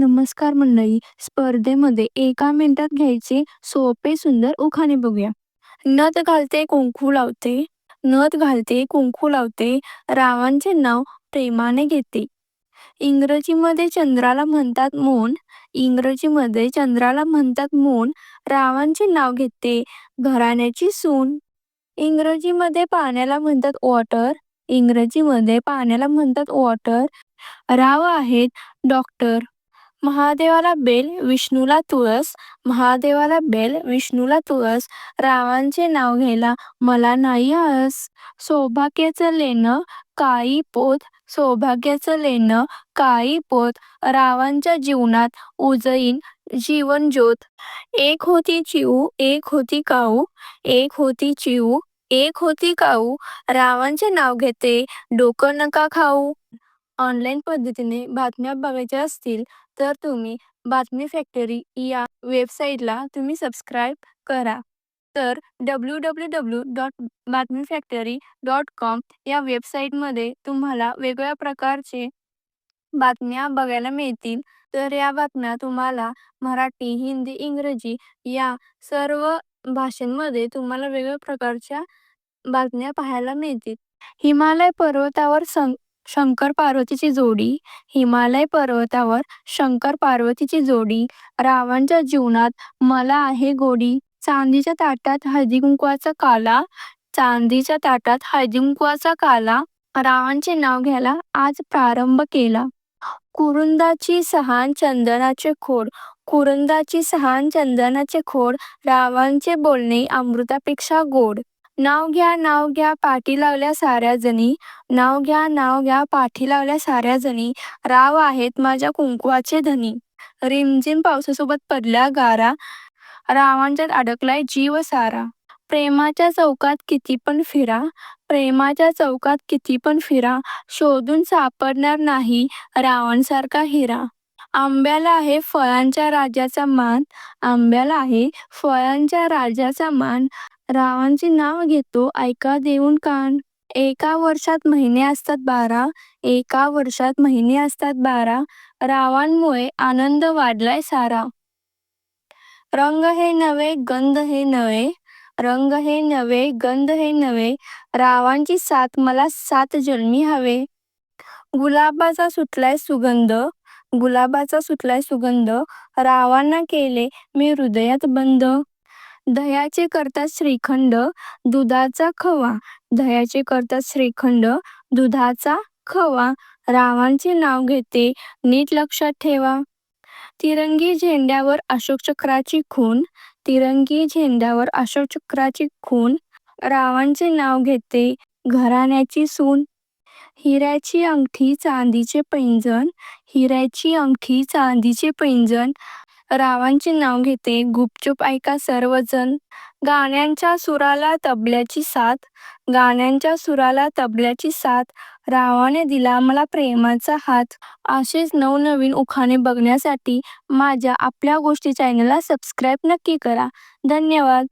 नमस्कार मंडळी. स्पर्धेमध्ये एका मिनिटात घ्यायचे सोपे सुंदर उखाणे बघूया. नथ घालते कुंकू लावते. नथ घालते कुंकू लावते. रावांचे नाव प्रेमाने घेते. इंग्रजीमध्ये चंद्राला म्हणतात मोन. इंग्रजीमध्ये चंद्राला म्हणतात मोन. रावांचे नाव घेते घराण्याची सून. इंग्रजीमध्ये पाण्याला म्हणतात वॉटर. इंग्रजीमध्ये पाण्याला म्हणतात वॉटर. राव आहेत डॉक्टर. महादेवाला बेल विष्णूला तुळस. महादेवाला बेल विष्णूला तुळस. रावांचे नाव घ्यायला मला नाही आळस. सौभाग्याचं लेणं काळी पोत. सौभाग्याचं लेणं काळी पोत. रावांच्या जीवनात उजईन जीवन ज्योत. एक होती चिऊ एक होती काऊ. एक होती चिऊ एक होती काऊ. रावांचे नाव घेते डोकं नका खाऊ. ऑनलाईन पद्धतीने बातम्या बघायच्या असतील तर तुम्ही बातमी फॅक्टरी या वेबसाईटला तुम्ही सबस्क्राईब करा. तर W W W dot Batmi factory dot com या वेबसाईटमध्ये तुम्हाला वेगवेगळ्या प्रकारचे बातम्या बघायला मिळतील. तर या बातम्या तुम्हाला मराठी हिंदी इंग्रजी या सर्व भाषांमध्ये तुम्हाला वेगवेगळ्या प्रकारच्या बातम्या पाहायला मिळतील. हिमालय पर्वतावर सं शंकर पार्वतीची जोडी हिमालय पर्वतावर शंकर पार्वतीची जोडी रावणच्या जीवनात मला आहे गोडी चांदीच्या ताटात हळदीकुंकवाचा काला चांदीच्या ताटात हळदीकुंकवाचा काला रावणचे नाव घ्यायला आज प्रारंभ केला. कुरुंदाची सहान चंदनाचे खोड कुरुंदाची सहान चंदनाचे खोड रावांचे बोलणे अमृतापेक्षा गोड. नाव घ्या नाव घ्या पाठी लावल्या साऱ्या जणी. नाव घ्या नाव घ्या पाठी लावल्या साऱ्या जणी. राव आहेत माझ्या कुंकुवाचे धनी. रिमझिम पावसासोबत पडल्या गारा. रावांच्यात अडकलाय जीव सारा. प्रेमाच्या चौकात किती पण फिरा. प्रेमाच्या चौकात किती पण फिरा. शोधून सापडणार नाही रावणसारखा हिरा. आंब्याला आहे फळांच्या राजाचा मान. आंब्याला आहे फळांच्या राजाचा मान. रावांचे नाव घेतो ऐका देऊन कान. एका वर्षात महिने असतात बारा एका वर्षात महिने असतात बारा. रावांमुळे आनंद वाढलाय सारा. रंग हे नवे गंध हे नवे रंग हे नवे गंध हे नवे रावांची साथ मला सात जन्मी हवे. गुलाबाचा सुटलाय सुगंध. गुलाबाचा सुटलाय सुगंध. रावांना केले मी हृदयात बंद. दह्याचे करतात श्रीखंड दुधाचा खवा. दह्याचे करतात श्रीखंड दुधाचा खवा. रावांचे नाव घेते नीट लक्षात ठेवा. तिरंगी झेंड्यावर अशोक चक्राची खून. तिरंगी झेंड्यावर अशोक चक्राची खून. रावांचे नाव घेते घराण्याची सून. हिऱ्याची अंगठी चांदीचे पैंजण. हिऱ्याची अंगठी चांदीचे पैंजण. रावांचे नाव घेते. गुपचूप ऐका सर्वजण. गाण्यांच्या सुराला तबल्याची साथ. गाण्यांच्या सुराला तबल्याची साथ. रावाने दिला मला प्रेमाचा हात. असेच नवनवीन उखाणे बघण्यासाठी माझ्या आपल्या गोष्टी चॅनलला सबस्क्राईब नक्की करा. धन्यवाद.